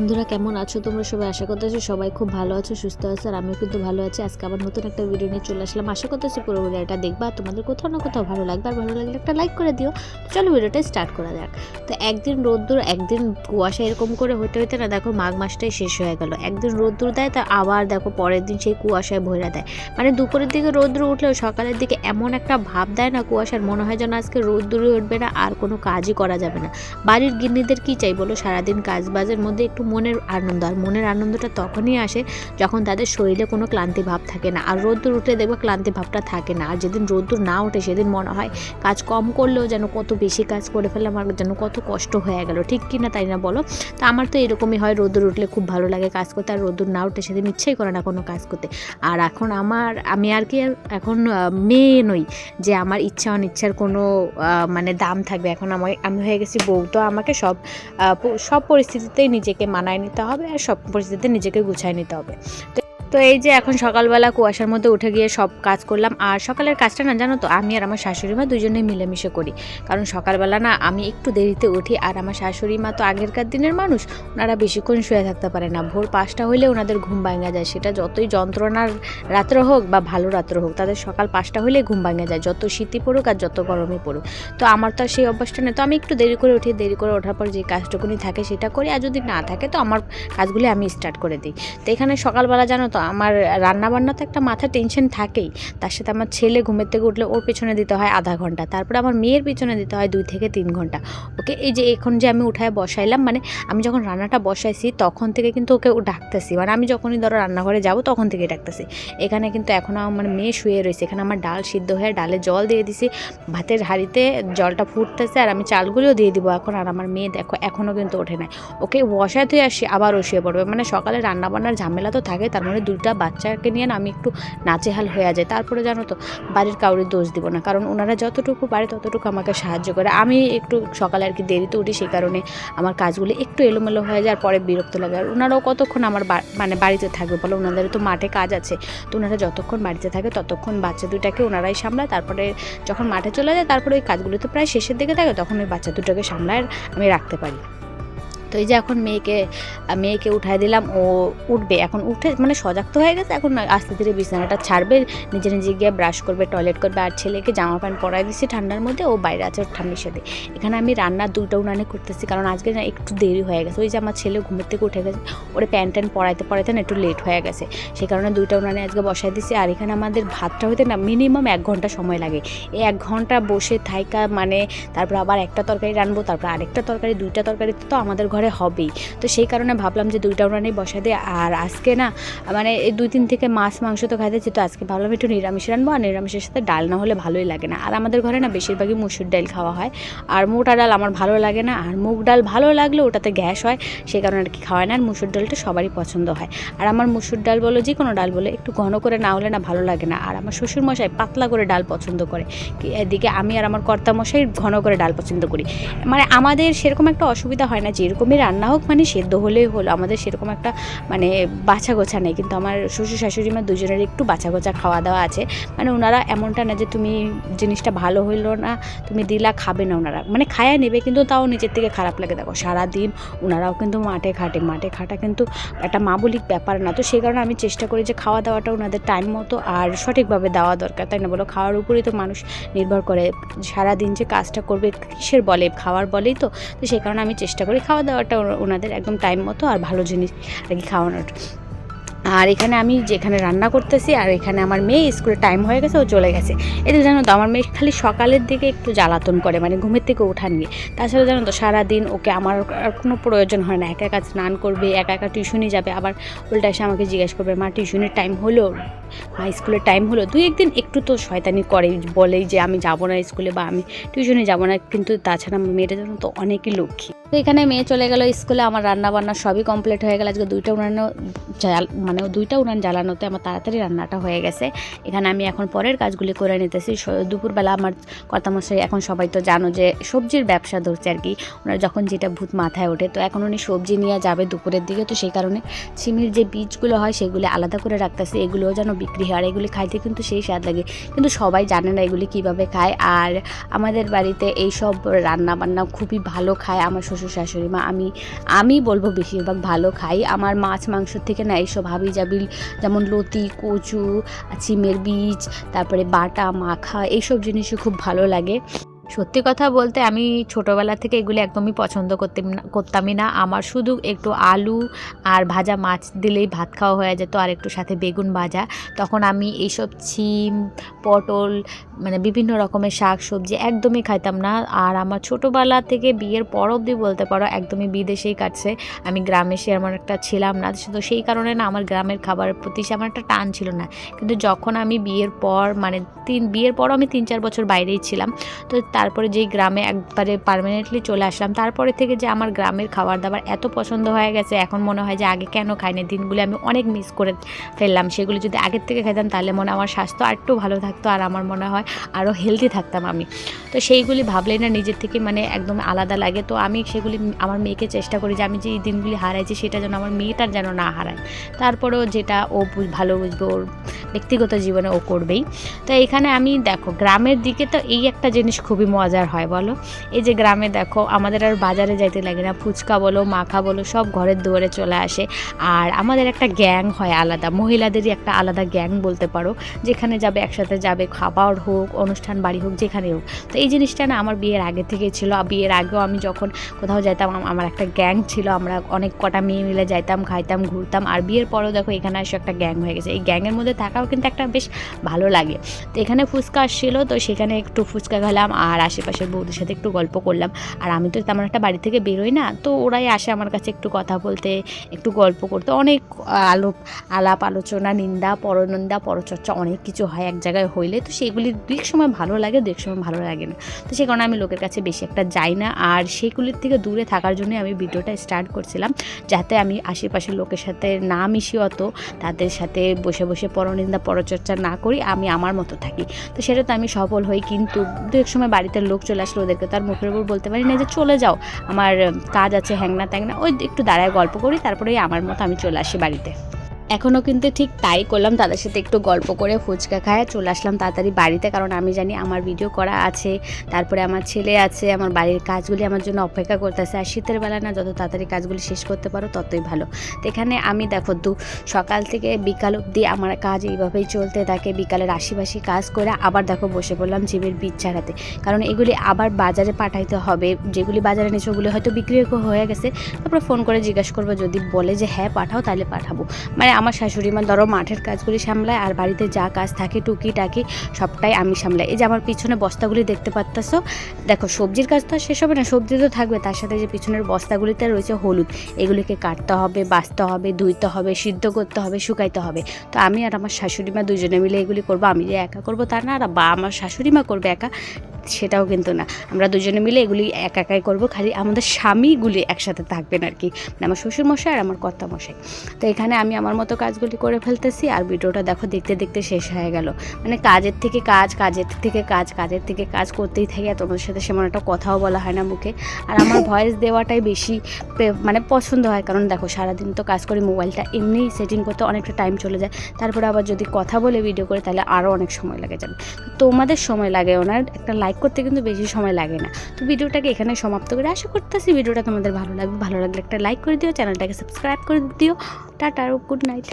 বন্ধুরা কেমন আছো? তোমরা সবাই আশা করতেছি সবাই খুব ভালো আছো, সুস্থ আছো, আর আমিও কিন্তু ভালো আছি। আজকে আবার নতুন একটা ভিডিও নিয়ে চলে আসলাম। আশা করতেছি পুরো ভিডিওটা দেখবা। তোমাদের কোথাও না কোথাও ভালো লাগবে। আর ভালো লাগলে একটা লাইক করে দিও। চলো ভিডিওটা স্টার্ট করা যাক। তো একদিন রোদ্দুর, একদিন কুয়াশা এরকম করে হতে হতে না দেখো মাঘ মাসটাই শেষ হয়ে গেল। একদিন রোদ্দুর দেয়, তা আবার দেখো পরের দিন সেই কুয়াশায় ভরে দেয়। মানে দুপুরের দিকে রোদ্দুর উঠলেও সকালের দিকে এমন একটা ভাব দেয় না কুয়াশার, মনে হয় যেন আজকে রোদ্দুরই উঠবে না, আর কোনো কাজই করা যাবে না। বাড়ির গিন্নিদের কি চাই বলো? সারাদিন কাজ বাজের মধ্যে একটু মনের আনন্দ, আর মনের আনন্দটা তখনই আসে যখন তাদের শরীরে কোনো ক্লান্তি ভাব থাকে না। আর রোদ্দুর উঠলে দেখবে ক্লান্তি ভাবটা থাকে না। আর যেদিন রোদ্দুর না ওঠে, সেদিন মনে হয় কাজ কম করলেও যেন কত বেশি কাজ করে ফেললাম, আর যেন কত কষ্ট হয়ে গেল। ঠিক কি না, তাই না বলো? তো আমার তো এরকমই হয়, রোদ্দুর উঠলে খুব ভালো লাগে কাজ করতে, আর রোদ্দুর না উঠে সেদিন ইচ্ছেই করে না কোনো কাজ করতে। আর এখন আমার, আমি আর কি এখন মেয়ে নই যে আমার ইচ্ছা, অনিচ্ছার কোনো মানে দাম থাকবে। এখন আমার আমি হয়ে গেছি বউ, তো আমাকে সব সব পরিস্থিতিতেই নিজেকে মানায় নিতে হবে আর সব পরিস্থিতিতে নিজেকে গুছায় নিতে হবে। তো- তো এই যে এখন সকালবেলা কুয়াশার মধ্যে উঠে গিয়ে সব কাজ করলাম, আর সকালের কাজটা না জানো তো, আমি আর আমার শাশুড়ি মা দুজনেই মিলেমিশে করি। কারণ সকালবেলা না আমি একটু দেরিতে উঠি, আর আমার শাশুড়ি মা তো আগেরকার দিনের মানুষ, ওনারা বেশিক্ষণ শুয়ে থাকতে পারে না। ভোর পাঁচটা হইলে ওনাদের ঘুম ভাঙা যায়। সেটা যতই যন্ত্রণার রাত্র হোক বা ভালো রাত্র হোক, তাদের সকাল পাঁচটা হইলে ঘুম ভাঙা যায়, যত শীতই পড়ুক আর যত গরমই পড়ুক। তো আমার তো সেই অভ্যাসটা নেই। তো আমি একটু দেরি করে উঠি, দেরি করে ওঠার পর যে কাজটুকুনি থাকে সেটা করি, আর যদি না থাকে তো আমার কাজগুলি আমি স্টার্ট করে দিই। তো এখানে সকালবেলা জানো তো আমার রান্না বান্না তো একটা মাথা টেনশন থাকেই। তার সাথে আমার ছেলে ঘুমের থেকে উঠলে ওর পেছনে দিতে হয় আধা ঘণ্টা। তারপরে আমার মেয়ের পিছনে দিতে হয় দুই থেকে তিন ঘণ্টা। ওকে এই যে এখন যে আমি উঠায় বসাইলাম মানে আমি যখন রান্নাটা বসাইছি, তখন থেকে কিন্তু ওকে ডাকতেছি। মানে আমি যখনই ধরো রান্নাঘরে যাব, তখন থেকে ডাকতেছি। এখানে কিন্তু এখনও আমার মেয়ে শুয়ে রয়েছে। এখানে আমার ডাল সিদ্ধ হয়ে ডালে জল দিয়ে দিছি। ভাতের হাঁড়িতে জলটা ফুটতেছে আর আমি চালগুলিও দিয়ে দিব এখন। আর আমার মেয়ে দেখো এখনও কিন্তু ওঠে নাই। ওকে বসাতে আসি, আবার ও শুয়ে পড়বে। মানে সকালে রান্নাবান্নার ঝামেলা তো থাকে তার মানে দুইটা বাচ্চাকে নিয়ে না আমি একটু নাচেহাল হয়ে যায় তারপরে জানো তো, বাড়ির কাউরে দোষ দিব না। কারণ ওনারা যতটুকু পারে ততটুকু আমাকে সাহায্য করে। আমি একটু সকালে আর কি দেরিতে উঠি, সেই কারণে আমার কাজগুলো একটু এলোমেলো হয়ে যায় পরে বিরক্ত লাগে। আর ওনারাও কতক্ষণ আমার মানে বাড়িতে থাকবে বলো? ওনাদের তো মাঠে কাজ আছে। তো ওনারা যতক্ষণ বাড়িতে থাকে, ততক্ষণ বাচ্চা দুটাকে ওনারাই সামলায়। তারপরে যখন মাঠে চলে যায়, তারপরে ওই কাজগুলো তো প্রায় শেষের দিকে থাকে, তখন ওই বাচ্চা দুটোকে সামলায় আমি রাখতে পারি। তো এই যে এখন মেয়েকে মেয়েকে উঠাই দিলাম, ও উঠবে। এখন উঠে মানে সজাগ তো হয়ে গেছে, এখন আস্তে ধীরে বিছানাটা ছাড়বে, নিজে নিজে গিয়ে ব্রাশ করবে টয়লেট করবে, আর ছেলেকে জামা প্যান্ট পরাই দিচ্ছি ঠান্ডার মধ্যে, ও বাইরে আছে ঠান্ডির সাথে। এখানে আমি রান্নার দুটো উনানে করতেছি, কারণ আজকে না একটু দেরি হয়ে গেছে। ওই যে আমার ছেলে ঘুমের থেকে উঠে গেছে, ওরে প্যান্ট ট্যান্ট পরাইতে পরাইতে না একটু লেট হয়ে গেছে। সে কারণে দুইটা উনানে আজকে বসাই দিছি আর এখানে আমাদের ভাতটা হইতে না মিনিমাম এক ঘণ্টা সময় লাগে। এই এক ঘণ্টা বসে থাইকা মানে তারপর আবার একটা তরকারি রানবো তারপর আরেকটা তরকারি, দুইটা তরকারি তো আমাদের ঘরে হবেই। তো সেই কারণে ভাবলাম যে দুইটা উনানেই বসা দিই। আর আজকে না মানে এই দুই দিন থেকে মাছ, মাংস তো খাইতেছি তো আজকে ভাবলাম একটু নিরামিষ রানবো আর নিরামিষের সাথে ডাল না হলে ভালোই লাগে না। আর আমাদের ঘরে না বেশিরভাগই মুসুর ডাল খাওয়া হয়। আর মোটা ডাল আমার ভালো লাগে না। আর মুগ ডাল ভালো লাগলে ওটাতে গ্যাস হয় সেই কারণে আর কি খাওয়ায় না। আর মুসুর ডালটা সবারই পছন্দ হয়। আর আমার মুসুর ডাল বলো, যে কোনো ডাল বলে, একটু ঘন করে না হলে না ভালো লাগে না। আর আমার শ্বশুর মশাই পাতলা করে ডাল পছন্দ করে। এদিকে আমি আর আমার কর্তা মশাই ঘন করে ডাল পছন্দ করি। মানে আমাদের সেরকম একটা অসুবিধা হয় না যেরকমই রান্না হোক মানে সেদ্ধ হলেই হলো। আমাদের সেরকম একটা মানে বাছা গোছা নেই। কিন্তু আমার শ্বশুর, শাশুড়ি মা দুজনের একটু বাছা গোছা খাওয়া দাওয়া আছে। মানে ওনারা এমনটা না যে, তুমি জিনিসটা ভালো হইল না, তুমি দিলা, খাবে না ওনারা মানে খায়া নেবে, কিন্তু তাও নিজের থেকে খারাপ লাগে। দেখো, সারাদিন ওনারাও কিন্তু মাঠে খাটে মাঠে খাটা কিন্তু একটা মাবলিক ব্যাপার না। তো সেই কারণে আমি চেষ্টা করি যে খাওয়া দাওয়াটা ওনাদের টাইম মতো আর সঠিকভাবে দেওয়া দরকার। তাই না বলো? খাওয়ার উপরেই তো মানুষ নির্ভর করে। সারাদিন যে কাজটা করবে, কিসের বলে? খাওয়ার বলেই তো। তো সেই কারণে আমি চেষ্টা করি খাওয়া দাওয়াটা ওনা- ওনাদের একদম টাইম মতো আর ভালো জিনিস আর কি খাওয়ানোর। আর এখানে আমি যেখানে রান্না করতেছি আর এখানে আমার মেয়ে স্কুলে টাইম হয়ে গেছে, ও চলে গেছে। এতে জানো তো, আমার মেয়ে খালি সকালের দিকে একটু জ্বালাতন করে মানে ঘুমের থেকে ওঠা নিয়ে। তাছাড়া জানো তো, সারাদিন ওকে আমার আর কোনো প্রয়োজন হয় না। একা একা স্নান করবে, একা একা টিউশনি যাবে। আবার উল্টা এসে আমাকে জিজ্ঞেস করবে, মা টিউশনের টাইম হলো? মা, স্কুলের টাইম হলো? দুই একদিন একটু তো শয়তানি করে, বলেই যে আমি যাব না স্কুলে বা আমি টিউশনে যাব না। কিন্তু তাছাড়া আমার মেয়েটা জানো তো অনেকই লক্ষ্মী। তো এখানে মেয়ে চলে গেল স্কুলে, আমার রান্না বান্না সবই কমপ্লিট হয়ে গেল। আজকে দুইটা উনানো জাল মানে দুইটা উনান জ্বালানোতে আমার তাড়াতাড়ি রান্নাটা হয়ে গেছে। এখানে আমি এখন পরের কাজগুলি করে নিতেছি। দুপুরবেলা আমার কর্তামশাই এখন সবাই তো জানো যে সবজির ব্যবসা ধরছে আর কি। ওনার যখন যেটা ভূত মাথায় ওঠে, তো এখন উনি সবজি নিয়ে যাবে দুপুরের দিকে। তো সেই কারণে সিমির যে বীজগুলো হয়, সেগুলি আলাদা করে রাখতেছে। এগুলোও যেন বিক্রি হয়, আর এগুলি খাইতে কিন্তু সেই স্বাদ লাগে। কিন্তু সবাই জানে না এগুলি কীভাবে খায়। আর আমাদের বাড়িতে এই সব রান্না বান্না খুবই ভালো খায়। আমার শ্বশুর শ্বশুর শাশুড়ি মা, আমি আমি বলব বেশিরভাগ ভালো খাই। আমার মাছ মাংস থেকে না এইসব হাবি জাবিল যেমন লতি, কচু চিমের বীজ, তারপরে বাটা, মাখা, এইসব জিনিসই খুব ভালো লাগে। সত্যি কথা বলতে আমি ছোটোবেলা থেকে এগুলো একদমই পছন্দ করতে করতামই না। আমার শুধু একটু আলু আর ভাজা মাছ দিলেই ভাত খাওয়া হয়ে যেত আর একটু সাথে বেগুন ভাজা। তখন আমি এইসব ছিম, পটল মানে বিভিন্ন রকমের শাক সবজি একদমই খাইতাম না। আর আমার ছোটোবেলা থেকে বিয়ের পর অবধি বলতে পারো একদমই বিদেশেই কাটছে। আমি গ্রামে সে আমার একটা ছিলাম না। তো সেই কারণে না আমার গ্রামের খাবারের প্রতি সে আমার একটা টান ছিল না। কিন্তু যখন আমি বিয়ের পর মানে তিন, বিয়ের পরও আমি তিন, চার বছর বাইরেই ছিলাম। তো তারপরে যেই গ্রামে একবারে পারমানেন্টলি চলে আসলাম, তারপরে থেকে যে আমার গ্রামের খাবার দাবার এত পছন্দ হয়ে গেছে, এখন মনে হয় যে আগে কেন খাইনি? দিনগুলি আমি অনেক মিস করে ফেললাম। সেগুলি যদি আগের থেকে খাইতাম, তাহলে মনে আমার স্বাস্থ্য আর একটু ভালো থাকতো আর আমার মনে হয় আরও হেলদি থাকতাম আমি। তো সেইগুলি ভাবলেই না নিজের থেকে মানে একদম আলাদা লাগে। তো আমি সেগুলি আমার মেয়েকে চেষ্টা করি যে আমি যে এই দিনগুলি হারাইছি সেটা যেন আমার মেয়েটার যেন না হারায়। তারপরেও যেটা ও ভালো বুঝবে ওর ব্যক্তিগত জীবনে ও করবেই। তো এখানে আমি দেখো গ্রামের দিকে তো এই একটা জিনিস খুবই মজার হয় বলো। এই যে গ্রামে দেখো আমাদের আর বাজারে যাইতে লাগে না। ফুচকা বলো, মাখা বলো, সব ঘরের দুয়ারে চলে আসে। আর আমাদের একটা গ্যাং হয় আলাদা। মহিলাদেরই একটা আলাদা গ্যাং বলতে পারো। যেখানে যাবে একসাথে যাবে খাবার হোক, অনুষ্ঠান বাড়ি হোক যেখানে হোক। তো এই জিনিসটা না আমার বিয়ের আগে থেকে ছিল। আর বিয়ের আগেও আমি যখন কোথাও যাইতাম আমার একটা গ্যাং ছিল। আমরা অনেক কটা মেয়ে মিলে যাইতাম, খাইতাম, ঘুরতাম। আর বিয়ের পরেও দেখো এখানে এসে একটা গ্যাং হয়ে গেছে। এই গ্যাংয়ের মধ্যে থাকাও কিন্তু একটা বেশ ভালো লাগে। তো এখানে ফুচকা আসছিল, তো সেখানে একটু ফুচকা খেলাম আর আশেপাশের বৌদের সাথে একটু গল্প করলাম। আর আমি তো তেমন একটা বাড়ি থেকে বেরোই না, তো ওরাই আসে আমার কাছে একটু কথা বলতে, একটু গল্প করতে। অনেক আলোপ, আলাপ, আলোচনা, নিন্দা, পরনিন্দা, পরচর্চা অনেক কিছু হয় এক জায়গায় হইলে। তো সেগুলি দু এক সময় ভালো লাগে দু এক সময় ভালো লাগে তো সে কারণে আমি লোকের কাছে বেশি একটা যাই না। আর সেগুলির থেকে দূরে থাকার জন্য আমি ভিডিওটা স্টার্ট করছিলাম, যাতে আমি আশেপাশের লোকের সাথে না মিশি অত, তাদের সাথে বসে বসে পরনিন্দা পরচর্চা না করি, আমি আমার মতো থাকি। তো সেটা তো আমি সফল হই, কিন্তু দু এক সময় বাড়িতে লোক চলে আসলে ওদেরকে তো আর মুখের উপর বলতে পারি না যে, চলে যাও, আমার কাজ আছে, হ্যাংনা ত্যাংনা। ওই একটু দাঁড়ায় গল্প করি, তারপরেই আমার মতো আমি চলে আসি বাড়িতে। এখনও কিন্তু ঠিক তাই করলাম। তাদের সাথে একটু গল্প করে ফুচকা খায়, চলে আসলাম তাড়াতাড়ি বাড়িতে, কারণ আমি জানি আমার ভিডিও করা আছে। তারপরে আমার ছেলে আছে, আমার বাড়ির কাজগুলি আমার জন্য অপেক্ষা করতেছে। আর শীতের বেলা না, যত তাড়াতাড়ি কাজগুলি শেষ করতে পারো, ততই ভালো। তো এখানে আমি দেখো, দু সকাল থেকে বিকাল অবধি আমার কাজ এইভাবেই চলতে থাকে। বিকালের আশিপাশি কাজ করে আবার দেখো বসে পড়লাম জিমের বীজ ছাড়াতে। কারণ এগুলি আবার বাজারে পাঠাইতে হবে। যেগুলি বাজারে নিয়েছে ওগুলি হয়তো বিক্রি হয়ে গেছে। তারপরে ফোন করে জিজ্ঞাসা করব, যদি বলে যে হ্যাঁ পাঠাও, তাহলে পাঠাবো। মানে আমার শাশুড়ি মা ধরো মাঠের কাজগুলি সামলায়, আর বাড়িতে যা কাজ থাকে টুকি টাকি সবটাই আমি সামলাই। এই যে আমার পিছনে বস্তাগুলি দেখতে পারতেছো, দেখো সবজির কাজ তো শেষ হবে না, সবজি তো থাকবে, তার সাথে যে পিছনের বস্তাগুলিতে রয়েছে হলুদ, এগুলিকে কাটতে হবে বাছতে হবে, ধুইতে হবে, সিদ্ধ করতে হবে, শুকাইতে হবে। তো আমি আর আমার শাশুড়ি মা দুজনে মিলে এগুলি করব, আমি যে একা করব তা না, আর বা আমার শাশুড়ি মা করবে একা সেটাও কিন্তু না। আমরা দুজনে মিলে এগুলি একা একাই করব, খালি আমাদের স্বামীগুলি একসাথে থাকবেন আর কি। মানে আমার শ্বশুর মশাই আর আমার কর্তা মশাই তো এখানে আমি আমার মতো কাজগুলি করে ফেলতেছি আর ভিডিওটা দেখো দেখতে দেখতে শেষ হয়ে গেল। মানে কাজের থেকে কাজ, কাজের থেকে কাজ, কাজের থেকে কাজ করতেই থাকে আর তোমাদের সাথে সেমন একটা কথাও বলা হয় না মুখে। আর আমার ভয়েস দেওয়াটাই বেশি মানে পছন্দ হয়। কারণ দেখো সারাদিন তো কাজ করি, মোবাইলটা এমনিই সেটিং করতে অনেকটা টাইম চলে যায়। তারপরে আবার যদি কথা বলে ভিডিও করে, তাহলে আরও অনেক সময় লাগে যাবে তোমাদের সময় লাগে ওনার একটা লাইক করতে কিন্তু বেশি সময় লাগে না। তো ভিডিওটাকে এখানে সমাপ্ত করে। আশা করতেছি ভিডিওটা তোমাদের ভালো লাগবে। ভালো লাগলে একটা লাইক করে দিও, চ্যানেলটাকে সাবস্ক্রাইব করে দিও। Tata, good night